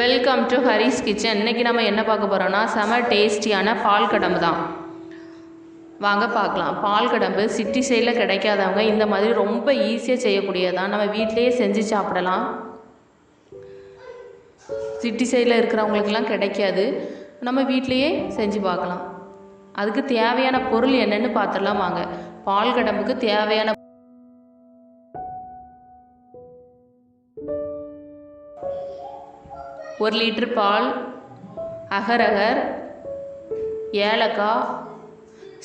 Welcome to Haris kitchen இன்றைக்கி நம்ம என்ன பார்க்க போகிறோம்னா செம டேஸ்டியான பால் கடம்பு தான். வாங்க பார்க்கலாம். பால் கடம்பு சிட்டி சைடில் கிடைக்காதவங்க இந்த மாதிரி ரொம்ப ஈஸியாக செய்யக்கூடியதான் நம்ம வீட்டிலேயே செஞ்சு சாப்பிடலாம். சிட்டி சைடில் இருக்கிறவங்களுக்கெல்லாம் கிடைக்காது. நம்ம வீட்டிலையே செஞ்சு பார்க்கலாம். அதுக்கு தேவையான பொருள் என்னென்னு பார்த்துடலாம் வாங்க. பால் கடம்புக்கு தேவையான ஒரு லிட்டர் பால் அகரகர் ஏலக்காய்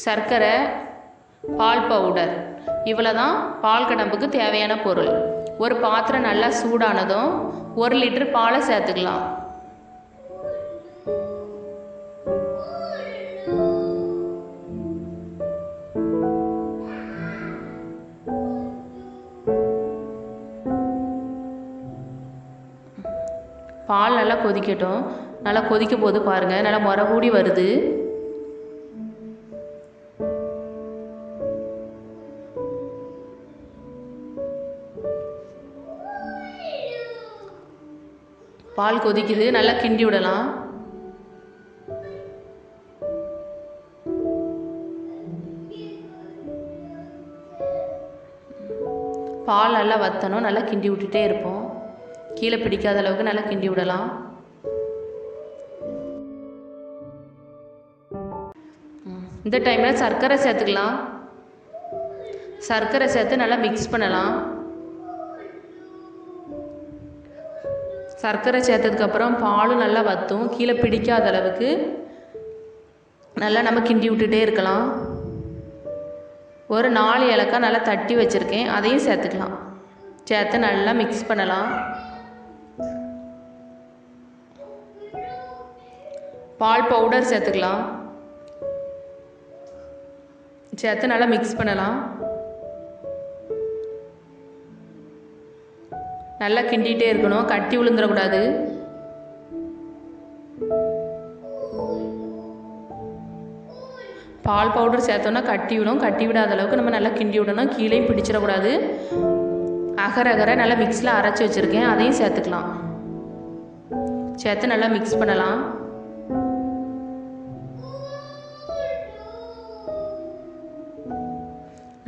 சர்க்கரை பால் பவுடர் இவ்வளோ தான் பால் கடம்புக்கு தேவையான பொருள். ஒரு பாத்திரம் நல்லா சூடானதும் ஒரு லிட்டர் பாலை சேர்த்துக்கலாம். பால் நல்லா கொதிக்கட்டும். நல்லா கொதிக்க போது பாருங்கள் நல்லா முறை கூடி வருது. பால் கொதிக்குது. நல்லா கிண்டி விடலாம். பால் நல்லா வற்றணும் நல்லா கிண்டி விட்டுட்டே இருப்போம். கீழே பிடிக்காத அளவுக்கு நல்லா கிண்டி விடலாம். இந்த டைமில் சர்க்கரை சேர்த்துக்கலாம். சர்க்கரை சேர்த்து நல்லா மிக்ஸ் பண்ணலாம். சர்க்கரை சேர்த்ததுக்கப்புறம் பாலும் நல்லா வற்றும் கீழே பிடிக்காத அளவுக்கு நல்லா நம்ம கிண்டி விட்டுட்டே இருக்கலாம். ஒரு நாலு ஏலக்காய் நல்லா தட்டி வச்சுருக்கேன். அதையும் சேர்த்துக்கலாம். சேர்த்து நல்லா மிக்ஸ் பண்ணலாம். பால் பவுடர் சேர்த்துக்கலாம். சேர்த்து நல்லா மிக்ஸ் பண்ணலாம். நல்லா கிண்டிகிட்டே இருக்கணும். கட்டி விழுந்துடக்கூடாது பால் பவுடர் சேர்த்தோன்னா கட்டி விடும். கட்டி விடாத அளவுக்கு நம்ம நல்லா கிண்டி விடணும். கீழேயும் பிடிச்சிடக்கூடாது. அகரகரை நல்லா மிக்ஸில் அரைச்சி வச்சுருக்கேன். அதையும் சேர்த்துக்கலாம். சேர்த்து நல்லா மிக்ஸ் பண்ணலாம்.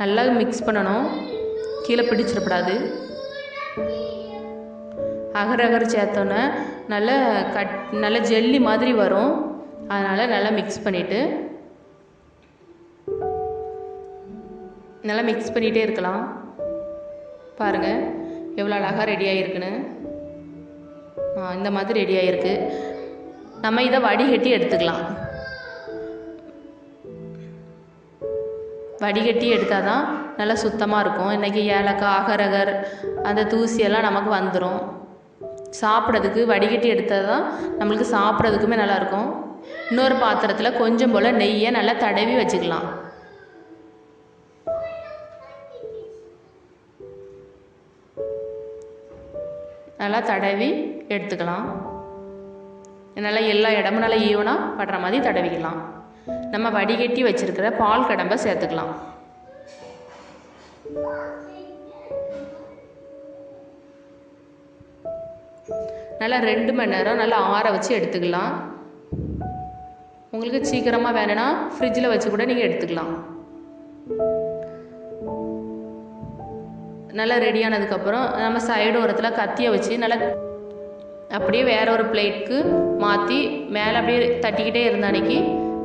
நல்லா மிக்ஸ் பண்ணணும். கீழே பிடிச்சிடக்கூடாது. அகர் அகர் சேர்த்தோன்னே நல்ல கட் நல்ல ஜெல்லி மாதிரி வரும். அதனால் நல்லா மிக்ஸ் பண்ணிவிட்டு நல்லா மிக்ஸ் பண்ணிகிட்டே இருக்கலாம். பாருங்கள் எவ்வளோ அழகாக ரெடி ஆகிருக்குன்னு இந்த மாதிரி ரெடி ஆகிருக்கு நம்ம இதை வடிகட்டி எடுத்துக்கலாம். வடிகட்டி எடுத்தால் தான் நல்லா சுத்தமாக இருக்கும். இன்றைக்கி ஏலக்காய் அகரகர் அந்த தூசியெல்லாம் நமக்கு வந்துடும் சாப்பிட்றதுக்கு வடிகட்டி எடுத்தால் தான் நம்மளுக்கு சாப்பிட்றதுக்குமே நல்லாயிருக்கும் இன்னொரு பாத்திரத்தில் கொஞ்சம் போல் நெய்யை நல்லா தடவி வச்சுக்கலாம். நல்லா தடவி எடுத்துக்கலாம். நல்லா எல்லா இடமும் நல்லா ஈவனாக படுற மாதிரி தடவிக்கலாம். நம்ம வடிகட்டி வச்சுருக்கிற பால் கடம்பை சேர்த்துக்கலாம். நல்லா ரெண்டு மணி நேரம் நல்லா ஆற வச்சு எடுத்துக்கலாம். உங்களுக்கு சீக்கிரமாக வேணும்னா ஃப்ரிட்ஜில் வச்சு கூட நீங்கள் எடுத்துக்கலாம். நல்லா ரெடியானதுக்கப்புறம் நம்ம சைடு ஓரத்தில் கத்தியை வச்சு நல்லா அப்படியே வேற ஒரு பிளேட்க்கு மாற்றி மேலே அப்படியே தட்டிக்கிட்டே இருந்த அன்னைக்கு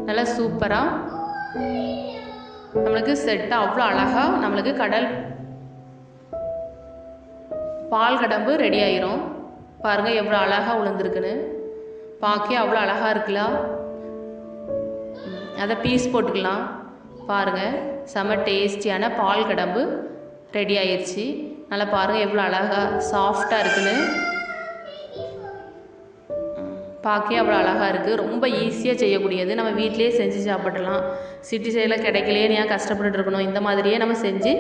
நல்லா சூப்பராக நம்மளுக்கு செட்டாக அவ்வளோ அழகாக நம்மளுக்கு கடல் பால் கடம்பு ரெடி ஆயிரும். பாருங்கள் எவ்வளோ அழகாக உளுந்துருக்குன்னு. பார்க்க அவ்வளோ அழகாக இருக்குல்ல. அதை பீஸ் போட்டுக்கலாம். பாருங்கள் செம டேஸ்டியான பால் கடம்பு. ரெடி ஆயிடுச்சு நல்லா பாருங்கள் எவ்வளோ அழகாக சாஃப்டாக இருக்குன்னு. பார்க்கவே அவ்வளோ அழகாக இருக்குது ரொம்ப ஈஸியாக செய்யக்கூடியது. நம்ம வீட்டிலேயே செஞ்சு சாப்பிடலாம். சிட்டி சைடில் கிடைக்கலையே ஏன் கஷ்டப்பட்டுட்டு இருக்கணும்? இந்த மாதிரியே நம்ம செஞ்சு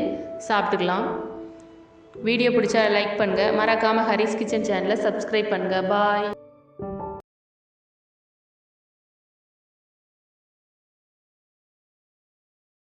சாப்பிட்டுக்கலாம். வீடியோ பிடிச்சா லைக் பண்ணுங்கள் மறக்காமல் ஹரிஸ் கிச்சன் சேனலை சப்ஸ்கிரைப் பண்ணுங்கள் பாய்